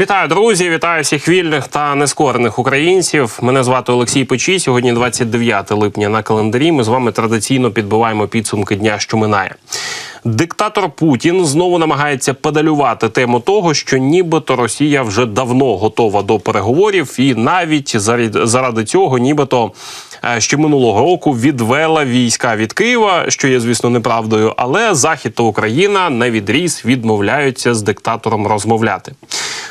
Вітаю, друзі! Вітаю всіх вільних та нескорених українців. Мене звати Олексій Печій. Сьогодні 29 липня на календарі. Ми з вами традиційно підбиваємо підсумки дня, що минає. Диктатор Путін знову намагається педалювати тему того, що нібито Росія вже давно готова до переговорів, і навіть заради цього, нібито е, ще минулого року відвела війська від Києва, що є, звісно, неправдою. Але Захід та Україна на відріз відмовляються з диктатором розмовляти.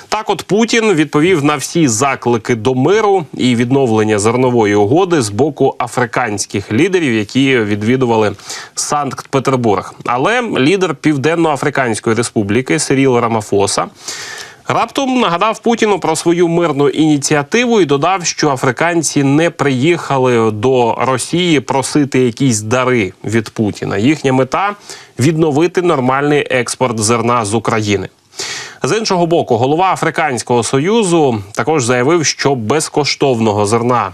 Так, от Путін відповів на всі заклики до миру і відновлення зернової угоди з боку африканських лідерів, які відвідували Санкт-Петербург. Але лідер Південно-Африканської Республіки Сиріл Рамафоса. Раптом нагадав Путіну про свою мирну ініціативу і додав, що африканці не приїхали до Росії просити якісь дари від Путіна. Їхня мета відновити нормальний експорт зерна з України. З іншого боку, голова Африканського союзу також заявив, що безкоштовного зерна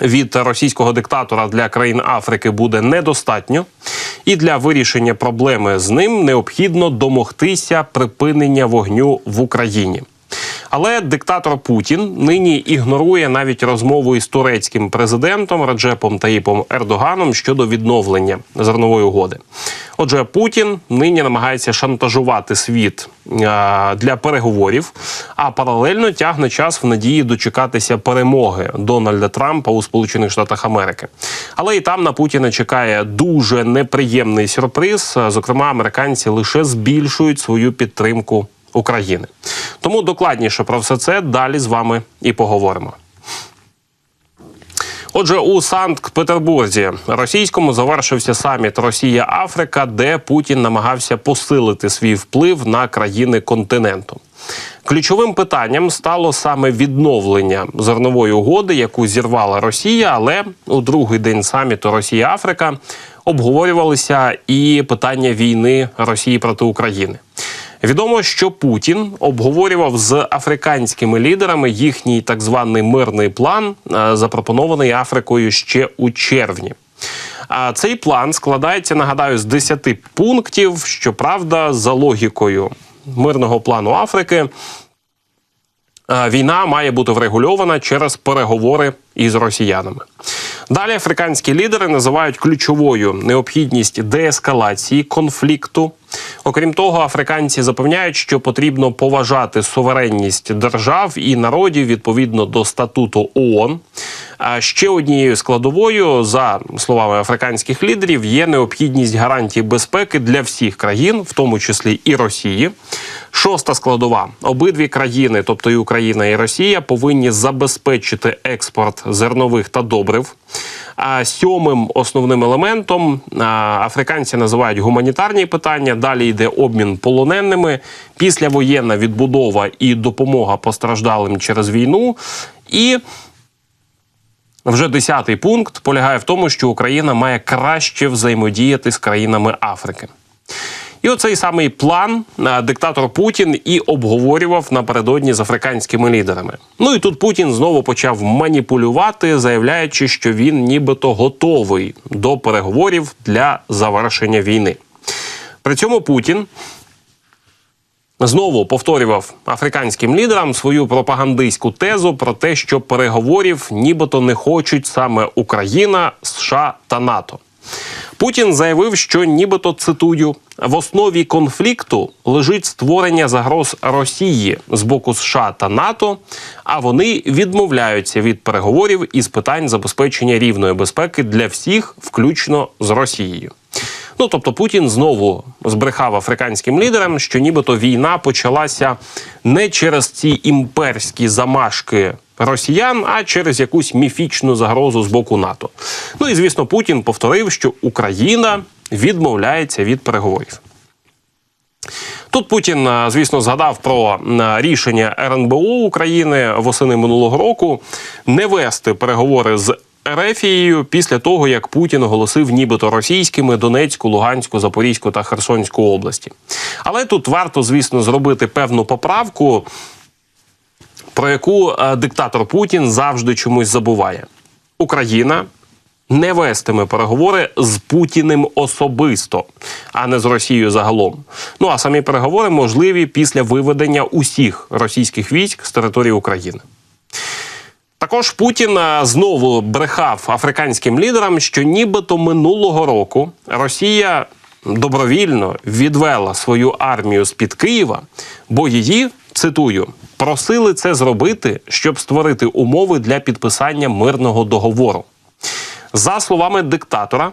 від російського диктатора для країн Африки буде недостатньо, і для вирішення проблеми з ним необхідно домогтися припинення вогню в Україні. Але диктатор Путін нині ігнорує навіть розмову із турецьким президентом Раджепом Таїпом Ердоганом щодо відновлення зернової угоди. Отже, Путін нині намагається шантажувати світ е, для переговорів, а паралельно тягне час в надії дочекатися перемоги Дональда Трампа у Сполучених Штатах Америки. Але і там на Путіна чекає дуже неприємний сюрприз. Зокрема, американці лише збільшують свою підтримку України. Тому докладніше про все це далі з вами і поговоримо. Отже, у Санкт-Петербурзі російському завершився саміт Росія-Африка, де Путін намагався посилити свій вплив на країни континенту. Ключовим питанням стало саме відновлення зернової угоди, яку зірвала Росія. Але у другий день саміту Росія-Африка обговорювалися і питання війни Росії проти України. Відомо, що Путін обговорював з африканськими лідерами їхній так званий мирний план, е, запропонований Африкою ще у червні. А цей план складається, нагадаю, з 10 пунктів. Щоправда, за логікою мирного плану Африки. е, Війна має бути врегульована через переговори із росіянами. Далі африканські лідери називають ключовою необхідність деескалації конфлікту. Окрім того, африканці запевняють, що потрібно поважати суверенність держав і народів відповідно до статуту ООН. А ще однією складовою, за словами африканських лідерів, є необхідність гарантій безпеки для всіх країн, в тому числі і Росії. Шоста складова: обидві країни, тобто і Україна і Росія, повинні забезпечити експорт зернових та добрив. А сьомим основним елементом африканці називають гуманітарні питання. Далі йде обмін полоненими, післявоєнна відбудова і допомога постраждалим через війну. І вже десятий пункт полягає в тому, що Україна має краще взаємодіяти з країнами Африки. І оцей самий план диктатор Путін і обговорював напередодні з африканськими лідерами. Ну і тут Путін знову почав маніпулювати, заявляючи, що він нібито готовий до переговорів для завершення війни. При цьому Путін знову повторював африканським лідерам свою пропагандистську тезу про те, що переговорів нібито не хочуть саме Україна, США та НАТО. Путін заявив, що нібито цитую в основі конфлікту лежить створення загроз Росії з боку США та НАТО, а вони відмовляються від переговорів із питань забезпечення рівної безпеки для всіх, включно з Росією. Ну тобто Путін знову збрехав африканським лідерам, що нібито війна почалася не через ці імперські замашки росіян, а через якусь міфічну загрозу з боку НАТО. Ну і звісно, Путін повторив, що Україна відмовляється від переговорів. Тут Путін, е, звісно, згадав про е, рішення РНБО України восени минулого року не вести переговори з Ерефією після того, як Путін оголосив нібито російськими Донецьку, Луганську, Запорізьку та Херсонську області. Але тут варто, звісно, зробити певну поправку, про яку е, диктатор Путін завжди чомусь забуває. Україна не вестиме переговори з Путіним особисто, а не з Росією загалом. Ну а самі переговори можливі після виведення усіх російських військ з території України. Також Путін знову брехав африканським лідерам, що нібито минулого року Росія добровільно відвела свою армію з під Києва, бо її цитую просили це зробити, щоб створити умови для підписання мирного договору. За словами диктатора,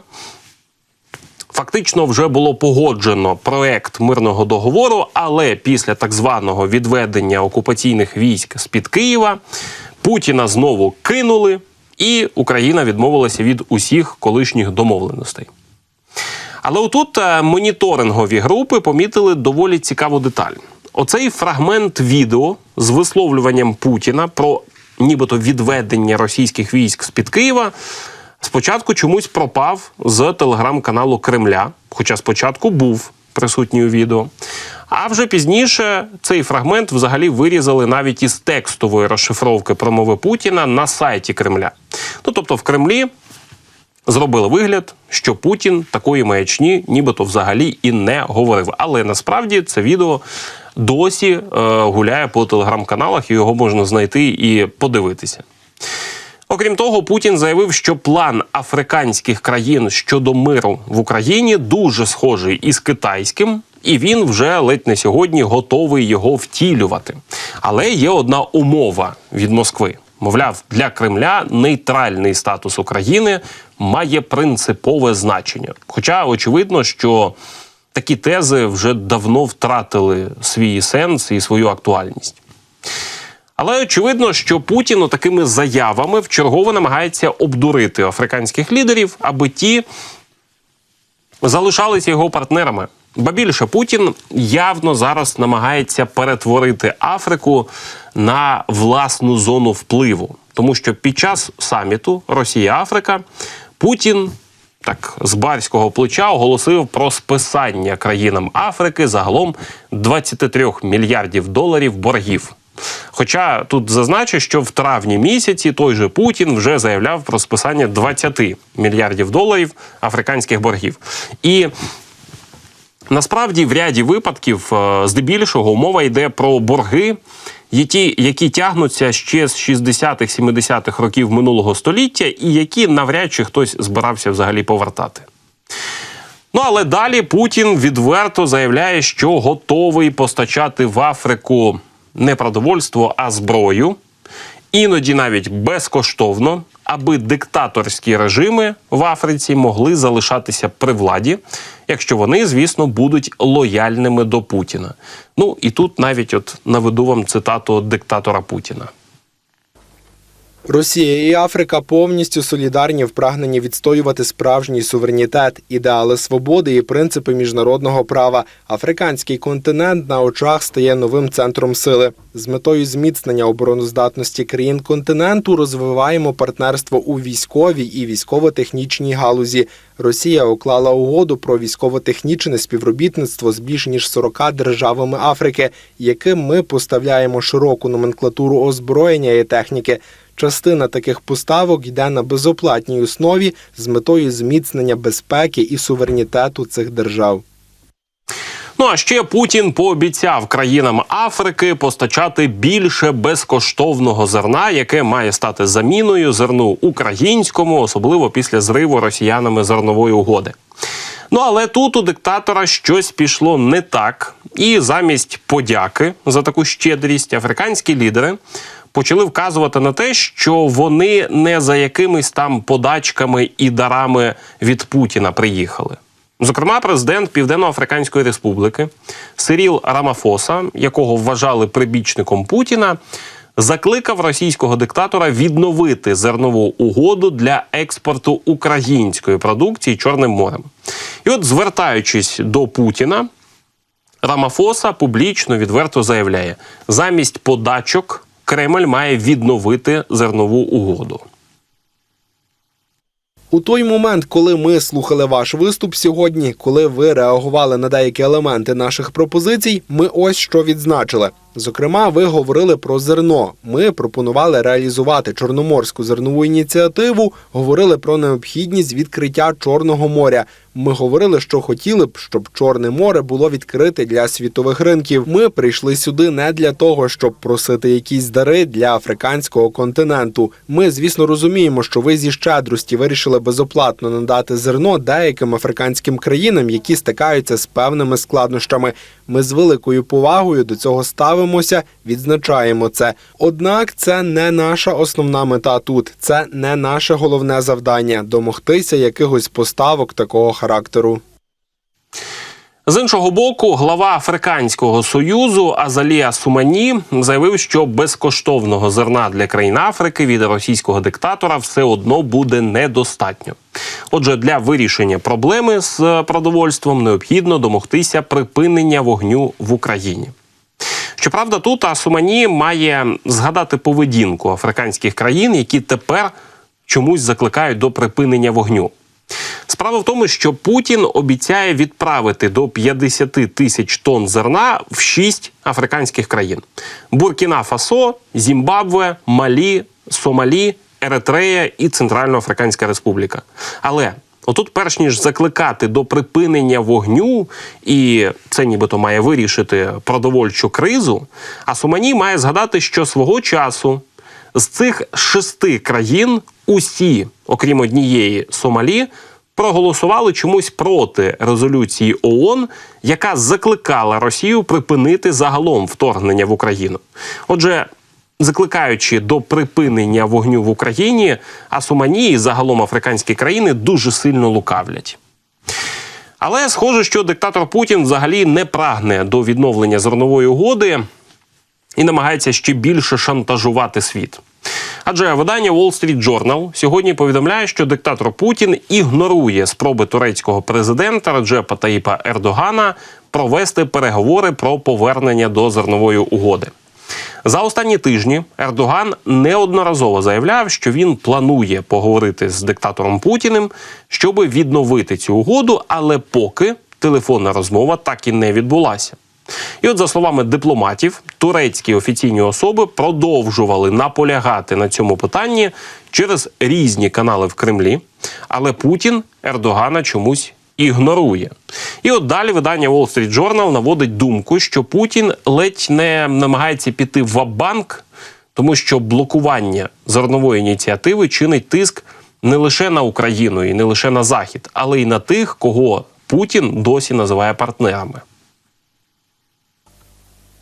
фактично вже було погоджено проект мирного договору, але після так званого відведення окупаційних військ з під Києва Путіна знову кинули, і Україна відмовилася від усіх колишніх домовленостей. Але отут е, моніторингові групи помітили доволі цікаву деталь. Оцей фрагмент відео з висловлюванням Путіна про нібито відведення російських військ з під Києва спочатку чомусь пропав з телеграм-каналу Кремля, хоча спочатку був присутній у відео. А вже пізніше цей фрагмент взагалі вирізали навіть із текстової розшифровки промови Путіна на сайті Кремля. Ну тобто в Кремлі зробили вигляд, що Путін такої маячні нібито взагалі і не говорив. Але насправді це відео досі е, гуляє по телеграм-каналах, і його можна знайти і подивитися. Окрім того, Путін заявив, що план африканських країн щодо миру в Україні дуже схожий із китайським, і він вже ледь не сьогодні готовий його втілювати. Але є одна умова від Москви. Мовляв, для Кремля нейтральний статус України має принципове значення. Хоча очевидно, що такі тези вже давно втратили свій сенс і свою актуальність. Але очевидно, що Путін такими заявами вчергово намагається обдурити африканських лідерів, аби ті залишалися його партнерами. Ба більше Путін явно зараз намагається перетворити Африку на власну зону впливу, тому що під час саміту Росія-Африка Путін так з барського плеча оголосив про списання країнам Африки загалом 23 мільярдів доларів боргів. Хоча тут зазначу, що в травні місяці той же Путін вже заявляв про списання 20 мільярдів доларів африканських боргів. І насправді в ряді випадків, е, здебільшого, мова йде про борги, які, які тягнуться ще з 60-х, 70-х років минулого століття, і які навряд чи хтось збирався взагалі повертати. Ну але далі Путін відверто заявляє, що готовий постачати в Африку не продовольство, а зброю, іноді навіть безкоштовно, аби диктаторські режими в Африці могли залишатися при владі, якщо вони, звісно, будуть лояльними до Путіна. Ну і тут навіть от наведу вам цитату диктатора Путіна. Росія і Африка повністю солідарні в прагненні відстоювати справжній суверенітет, ідеали свободи і принципи міжнародного права. Африканський континент на очах стає новим центром сили. З метою зміцнення обороноздатності країн континенту розвиваємо партнерство у військовій і військово-технічній галузі. Росія уклала угоду про військово-технічне співробітництво з більш ніж 40 державами Африки, яким ми поставляємо широку номенклатуру озброєння і техніки. Частина таких поставок йде на безоплатній основі з метою зміцнення безпеки і суверенітету цих держав. Ну а ще Путін пообіцяв країнам Африки постачати більше безкоштовного зерна, яке має стати заміною зерну українському, особливо після зриву росіянами зернової угоди. Ну але тут у диктатора щось пішло не так, і замість подяки за таку щедрість африканські лідери почали вказувати на те, що вони не за якимись там подачками і дарами від Путіна приїхали. Зокрема, президент Південно-Африканської Республіки Сиріл Рамафоса, якого вважали прибічником Путіна, закликав російського диктатора відновити зернову угоду для експорту української продукції Чорним морем. І от, звертаючись до Путіна, Рамафоса публічно відверто заявляє: замість подачок Кремль має відновити зернову угоду. У той момент, коли ми слухали ваш виступ сьогодні, коли ви реагували на деякі елементи наших пропозицій, ми ось що відзначили. Зокрема, ви говорили про зерно. Ми пропонували реалізувати чорноморську зернову ініціативу, говорили про необхідність відкриття Чорного моря. Ми говорили, що хотіли б, щоб Чорне море було відкрите для світових ринків. Ми прийшли сюди не для того, щоб просити якісь дари для африканського континенту. Ми, звісно, розуміємо, що ви зі щедрості вирішили безоплатно надати зерно деяким африканським країнам, які стикаються з певними складнощами. Ми з великою повагою до цього ставимося, відзначаємо це. Однак це не наша основна мета тут. Це не наше головне завдання домогтися якихось поставок такого характеру. З іншого боку, глава Африканського союзу Азалія Сумані заявив, що безкоштовного зерна для країн Африки від російського диктатора все одно буде недостатньо. Отже, для вирішення проблеми з продовольством необхідно домогтися припинення вогню в Україні. Щоправда, тут Асумані має згадати поведінку африканських країн, які тепер чомусь закликають до припинення вогню. Справа в тому, що Путін обіцяє відправити до 50 тисяч тонн зерна в шість африканських країн: Буркіна Фасо, Зімбабве, Малі, Сомалі, Еретрея і Центральноафриканська Республіка. Але отут, перш ніж закликати до припинення вогню, і це нібито має вирішити продовольчу кризу, а Сомані має згадати, що свого часу з цих шести країн усі, окрім однієї Сомалі, проголосували чомусь проти резолюції ООН, яка закликала Росію припинити загалом вторгнення в Україну. Отже, закликаючи до припинення вогню в Україні, а Сомані і загалом африканські країни дуже сильно лукавлять. Але схоже, що диктатор Путін взагалі не прагне до відновлення зернової угоди і намагається ще більше шантажувати світ. Адже видання Wall Street Journal сьогодні повідомляє, що диктатор Путін ігнорує спроби турецького президента Реджепа Таїпа Ердогана провести переговори про повернення до зернової угоди. За останні тижні Ердоган неодноразово заявляв, що він планує поговорити з диктатором Путіним, щоб відновити цю угоду, але поки телефонна розмова так і не відбулася. І от, за словами дипломатів, турецькі офіційні особи продовжували наполягати на цьому питанні через різні канали в Кремлі, але Путін Ердогана чомусь ігнорує. І от далі видання Wall Street Journal наводить думку, що Путін ледь не намагається піти в банк тому що блокування зернової ініціативи чинить тиск не лише на Україну і не лише на Захід, але й на тих, кого Путін досі називає партнерами.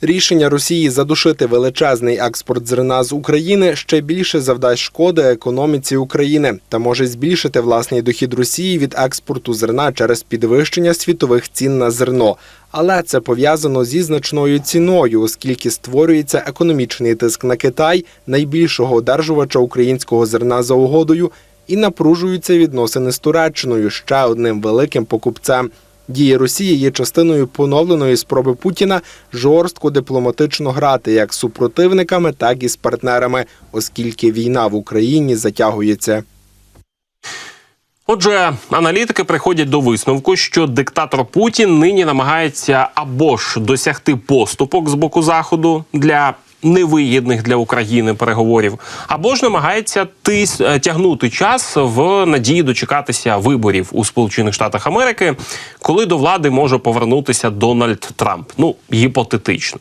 Рішення Росії задушити величезний експорт зерна з України ще більше завдасть шкоди економіці України та може збільшити власний дохід Росії від експорту зерна через підвищення світових цін на зерно. Але це пов'язано зі значною ціною, оскільки створюється економічний тиск на Китай, найбільшого одержувача українського зерна за угодою, і напружуються відносини з Туреччиною ще одним великим покупцем. Дії Росії є частиною поновленої спроби Путіна жорстко дипломатично грати як з супротивниками, так і з партнерами, оскільки війна в Україні затягується. Отже, аналітики приходять до висновку, що диктатор Путін нині намагається або ж досягти поступок з боку заходу для невигідних для України переговорів, або ж намагається тис е, тягнути час в надії дочекатися виборів у Сполучених Штатах Америки, коли до влади може повернутися Дональд Трамп. Ну гіпотетично.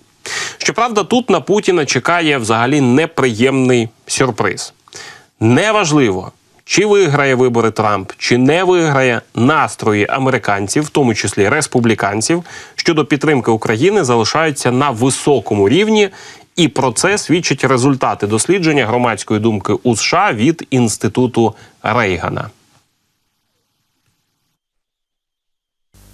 Щоправда, тут на Путіна чекає взагалі неприємний сюрприз. Неважливо, чи виграє вибори Трамп, чи не виграє настрої американців, в тому числі республіканців, щодо підтримки України залишаються на високому рівні, і про це свідчать результати дослідження громадської думки у США від інституту Рейгана.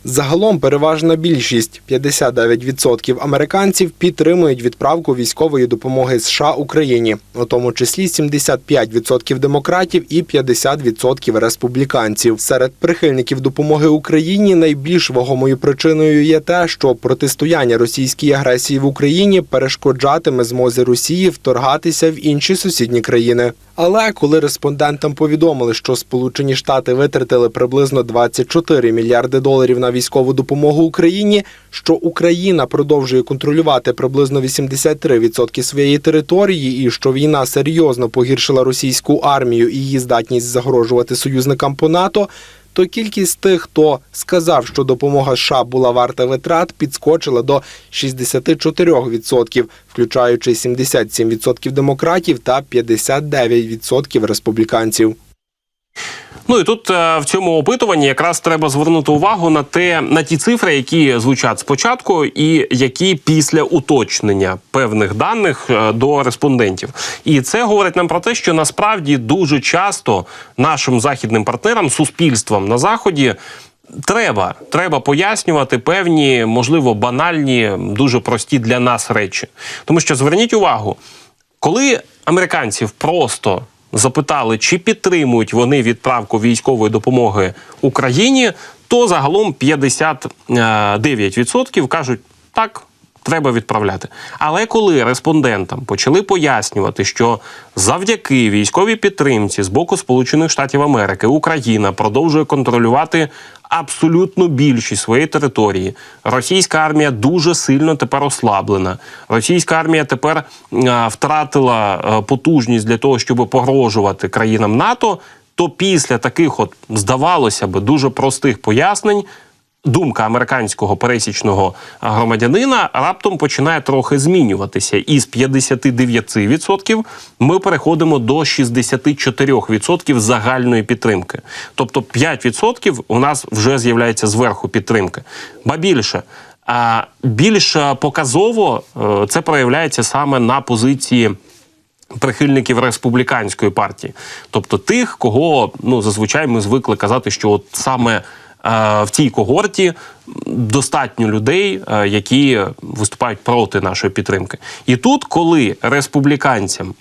Загалом переважна більшість 59% американців підтримують відправку військової допомоги США Україні, у тому числі 75% демократів і 50% республіканців. Серед прихильників допомоги Україні найбільш вагомою причиною є те, що протистояння російській агресії в Україні перешкоджатиме змозі Росії вторгатися в інші сусідні країни. Але коли респондентам повідомили, що Сполучені Штати витратили приблизно 24 мільярди доларів на військову допомогу Україні, що Україна продовжує контролювати приблизно 83% своєї території, і що війна серйозно погіршила російську армію і її здатність загрожувати союзникам по НАТО, то кількість тих, хто сказав, що допомога США була варта витрат, підскочила до 64%, включаючи 77% демократів та 59% республіканців. Ну і тут е, в цьому опитуванні якраз треба звернути увагу на те, на ті цифри, які звучать спочатку, і які після уточнення певних даних е, до респондентів. І це говорить нам про те, що насправді дуже часто нашим західним партнерам, суспільствам на заході. Треба, треба пояснювати певні, можливо, банальні, дуже прості для нас речі. Тому що зверніть увагу, коли американців просто запитали, чи підтримують вони відправку військової допомоги Україні, то загалом 59% кажуть так. Треба відправляти. Але коли респондентам почали пояснювати, що завдяки військовій підтримці з боку Сполучених Штатів Америки Україна продовжує контролювати абсолютну більшість своєї території, російська армія дуже сильно тепер ослаблена. Російська армія тепер а, втратила а, потужність для того, щоб погрожувати країнам НАТО. То після таких, от здавалося би, дуже простих пояснень думка американського пересічного громадянина раптом починає трохи змінюватися. Із 59% ми переходимо до 64% загальної підтримки. Тобто 5% у нас вже з'являється зверху підтримки. Ба більше. А більш показово е, це проявляється саме на позиції прихильників республіканської партії, тобто тих, кого ну зазвичай ми звикли казати, що от саме в цій когорті достатньо людей, е, які виступають проти нашої підтримки. І тут, коли республіканцям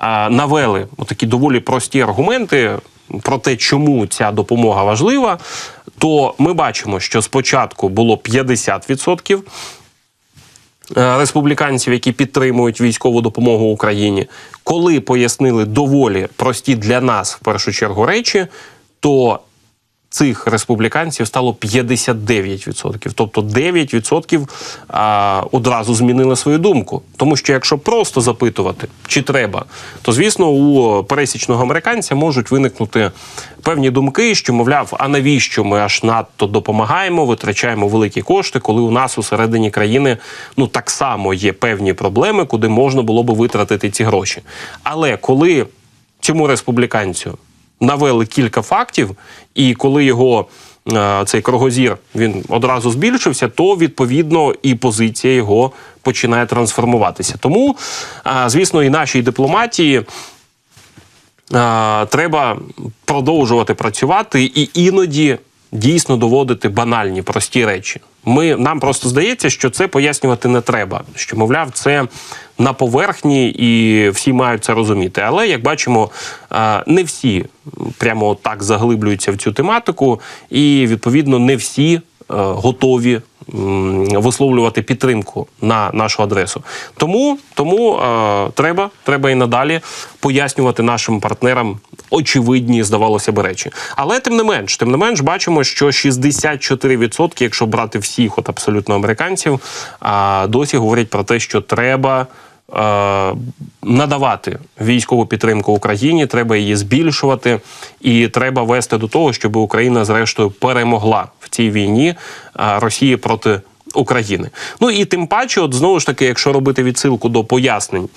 е, навели такі доволі прості аргументи про те, чому ця допомога важлива, то ми бачимо, що спочатку було 50%. Е, республіканців, які підтримують військову допомогу Україні, коли пояснили доволі прості для нас в першу чергу речі, то цих республіканців стало 59%. Тобто 9% а, одразу змінили свою думку. Тому що якщо просто запитувати, чи треба, то звісно у пересічного американця можуть виникнути певні думки, що мовляв, а навіщо ми аж надто допомагаємо, витрачаємо великі кошти, коли у нас усередині країни ну так само є певні проблеми, куди можна було би витратити ці гроші. Але коли цьому республіканцю навели кілька фактів, і коли його е, цей кругозір він одразу збільшився, то відповідно і позиція його починає трансформуватися. Тому, е, звісно, і нашій дипломатії. е, Треба продовжувати працювати і іноді дійсно доводити банальні прості речі. Ми нам просто здається, що це пояснювати не треба. Що мовляв, це на поверхні, і всі мають це розуміти. Але як бачимо, е, не всі прямо так заглиблюються в цю тематику, і відповідно не всі готові висловлювати підтримку на нашу адресу. Тому, тому е, треба, треба і надалі пояснювати нашим партнерам очевидні, здавалося б, речі. Але тим не менш, тим не менш, бачимо, що 64%, якщо брати всіх, от абсолютно американців, а досі говорять про те, що треба. Е, Надавати військову підтримку Україні, треба її збільшувати, і треба вести до того, щоб Україна, зрештою, перемогла в цій війні е, Росії проти України. Ну і тим паче, от знову ж таки, якщо робити відсилку до пояснень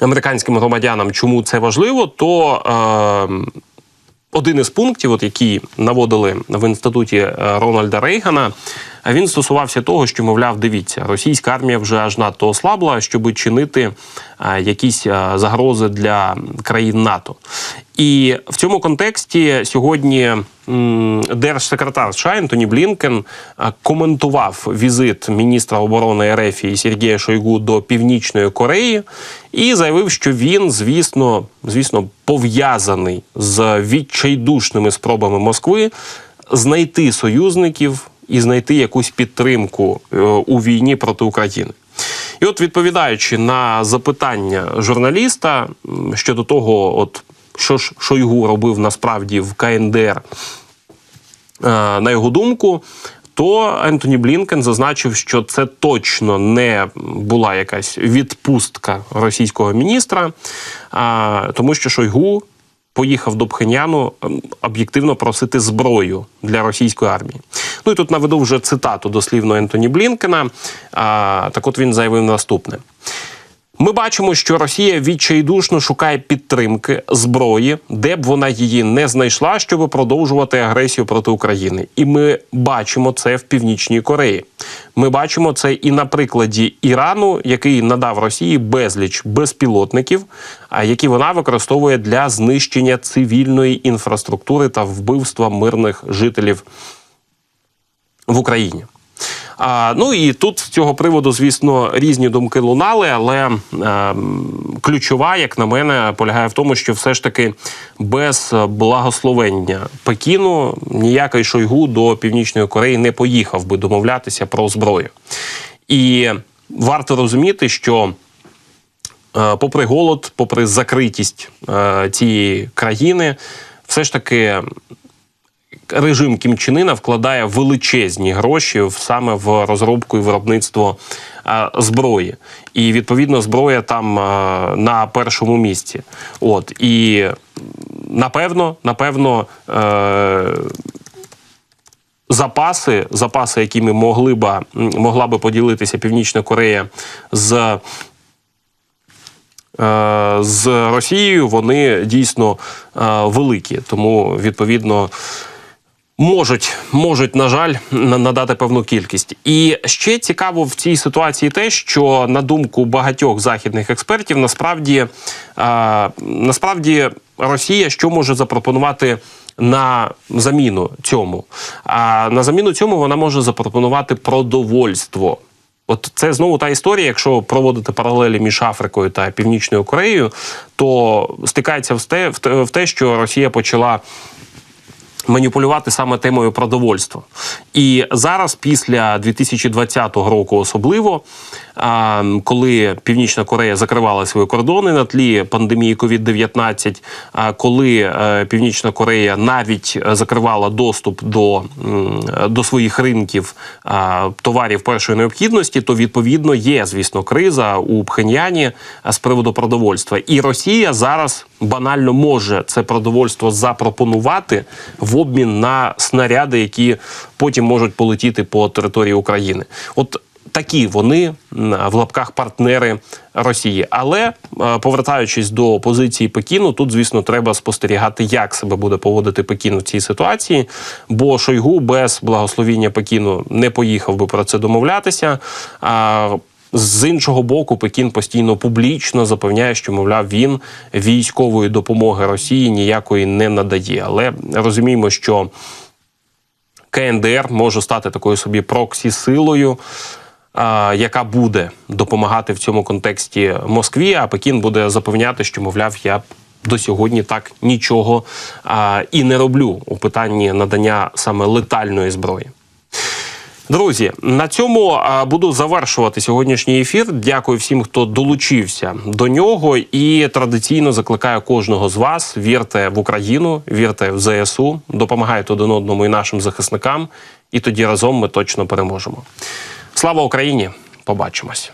американським громадянам, чому це важливо, то е, один із пунктів, от які наводили в інституті е, Рональда Рейгана, він стосувався того, що мовляв, дивіться, російська армія вже аж надто ослабла, щоб чинити е, якісь е, загрози для країн НАТО. І в цьому контексті сьогодні держсекретар США Ентоні Блінкен е, коментував візит міністра оборони РФ Сергія Шойгу до Північної Кореї і заявив, що він, звісно, звісно, пов'язаний з відчайдушними спробами Москви знайти союзників і знайти якусь підтримку е, у війні проти України. І от відповідаючи на запитання журналіста щодо того, от що ж Шойгу робив насправді в КНДР, Е, на його думку, то Ентоні Блінкен зазначив, що це точно не була якась відпустка російського міністра, тому що Шойгу поїхав до Пхеняну ем, об'єктивно просити зброю для російської армії. Ну і тут наведу вже цитату дослівно Ентоні Блінкена. А, так от він заявив наступне. Ми бачимо, що Росія відчайдушно шукає підтримки зброї, де б вона її не знайшла, щоб продовжувати агресію проти України. І ми бачимо це в північній Кореї. Ми бачимо це і на прикладі Ірану, який надав Росії безліч безпілотників, які вона використовує для знищення цивільної інфраструктури та вбивства мирних жителів в Україні. А, ну і тут з цього приводу, звісно, різні думки лунали, але е, ключова, як на мене, полягає в тому, що все ж таки без благословення Пекіну ніякий Шойгу до Північної Кореї не поїхав би домовлятися про зброю. І варто розуміти, що е, попри голод, попри закритість е, цієї країни, все ж таки режим Кім Чен Ына вкладає величезні гроші саме в розробку і виробництво зброї. І відповідно зброя там на першому місці. От і напевно, напевно. Е, Запаси, запаси, якими могли м, могла би поділитися Північна Корея з е, з Росією, вони дійсно е, великі. Тому відповідно можуть, можуть, на жаль, на- надати певну кількість. І ще цікаво в цій ситуації те, що на думку багатьох західних експертів, насправді, е, насправді Росія що може запропонувати. На заміну цьому, а на заміну цьому вона може запропонувати продовольство. От це знову та історія, якщо проводити паралелі між Африкою та Північною Кореєю, то стикається в те, в те що Росія почала маніпулювати саме темою продовольства. І зараз, після 2020 року, особливо, коли Північна Корея закривала свої кордони на тлі пандемії COVID-19, а, коли е, Північна Корея навіть е, закривала доступ до, до своїх ринків товарів першої необхідності, то відповідно є, звісно, криза у Пхеньяні з приводу продовольства. І Росія зараз банально може це продовольство запропонувати в обмін на снаряди, які потім можуть полетіти по території України. От такі вони в лапках партнери Росії. Але е, повертаючись до позиції Пекіну, тут, звісно, треба спостерігати, як себе буде поводити Пекін в цій ситуації. Бо Шойгу без благословіння Пекіну не поїхав би про це домовлятися. З іншого боку, Пекін постійно публічно запевняє, що мовляв він військової допомоги Росії ніякої не надає. Але розуміємо, що КНДР може стати такою собі проксі-силою, яка буде допомагати в цьому контексті Москві. А Пекін буде запевняти, що мовляв, я до сьогодні так нічого а, і не роблю у питанні надання саме летальної зброї. Друзі, на цьому буду завершувати сьогоднішній ефір. Дякую всім, хто долучився до нього. І традиційно закликаю кожного з вас: вірте в Україну, вірте в ЗСУ, допомагайте один одному і нашим захисникам. І тоді разом ми точно переможемо. Слава Україні! Побачимось.